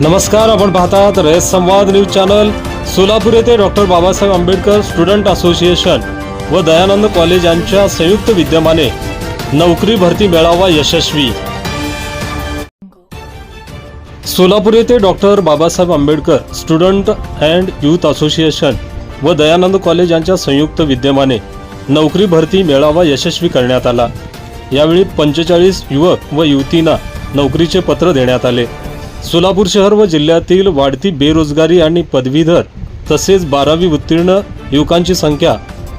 नमस्कार आपण पाहतात रयत संवाद न्यूज चॅनल. सोलापूर येथे doctor Babasaheb Ambedkar student association व दयानंद कॉलेज यांच्या संयुक्त विद्यमाने नोकरी भरती मेळावा यशस्वी. सोलापूर येथे doctor Babasaheb Ambedkar student and youth association व दयानंद कॉलेज यांच्या संयुक्त विद्यमाने नोकरी भरती मेळावा यशस्वी करण्यात आला. यावेळी पंचेचाळीस युवक व युवतींना नोकरीचे पत्र देण्यात आले. सोलापूर शहर व जिल्ह्यातील वाढती बेरोजगारी आणि पदवीधर तसेच बारावी उत्तीर्ण युवकांची संख्या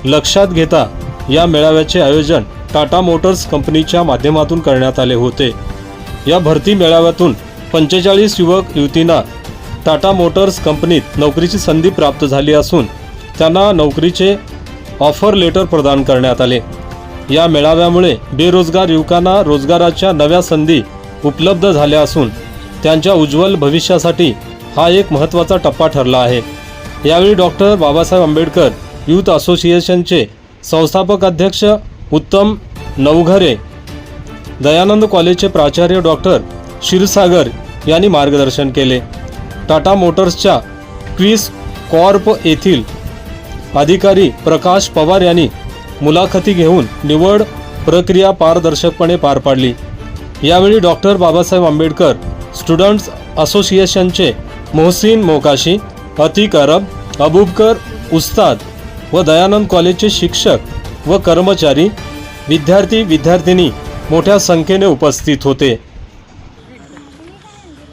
लक्षात घेता या मेळाव्याचे आयोजन टाटा मोटर्स कंपनीच्या माध्यमातून करण्यात आले होते. या भरती मेळाव्यातून पंचेचाळीस युवक युवतींना टाटा मोटर्स कंपनीत नोकरीची संधी प्राप्त झाली असून त्यांना नोकरीचे ऑफर लेटर प्रदान करण्यात आले. या मेळाव्यामुळे बेरोजगार युवकांना रोजगाराच्या नव्या संधी उपलब्ध झाल्या असून त्यांच्या उज्ज्वल भविष्यासाठी हा एक महत्त्वाचा टप्पा ठरला आहे. यावेळी डॉक्टर बाबासाहेब आंबेडकर यूथ असोसिएशनचे संस्थापक अध्यक्ष उत्तम नवघरे दयानंद कॉलेजचे प्राचार्य डॉक्टर क्षीरसागर यांनी मार्गदर्शन केले. टाटा मोटर्सच्या क्विस कॉर्प येथील अधिकारी प्रकाश पवार यांनी मुलाखती घेऊन निवड प्रक्रिया पारदर्शकपणे पार पाडली. यावेळी डॉक्टर बाबासाहेब आंबेडकर स्टुडंट्स असोसिएशनचे मोहसिन मोकाशी अतिक अरब अबुबकर उस्ताद व दयानंद कॉलेजचे शिक्षक व कर्मचारी विद्यार्थी विद्यार्थिनी मोठ्या संख्येने उपस्थित होते.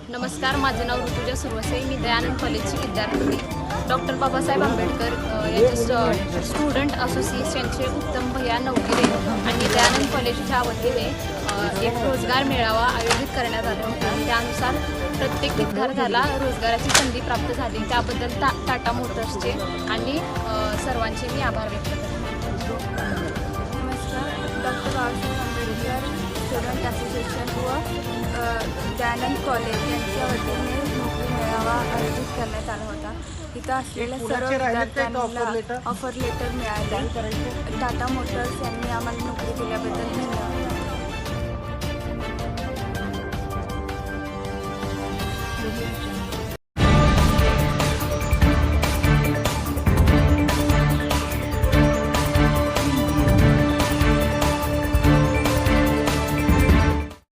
नमस्कार माझं नाव ऋतुजा सुरवसे मी दयानंद कॉलेजची विद्यार्थी. डॉक्टर बाबासाहेब आंबेडकर अ, यांचे स्टुडंट असोसिएशनचे उत्तम भैया नवगिरे आणि दयानंद कॉलेजच्या वतीने एक रोजगार मेळावा आयोजित करण्यात आला होता. त्यानुसार प्रत्येक विद्यार्थ्याला रोजगाराची संधी प्राप्त झाली. त्याबद्दल टा टाटा मोटर्सचे आणि सर्वांचे मी आभार व्यक्त करते. नमस्कार. Doctor Babasaheb Ambedkar student association व दयानंद कॉलेज यांच्या वतीने नोकरी मेळावा आयोजित करण्यात आला होता. इथं असलेल्या सर्व विद्यार्थ्यांना ऑफर लेटर मिळाले टाटा मोटर्स यांनी आम्हाला नोकरी दिल्याबद्दल धन्यवाद.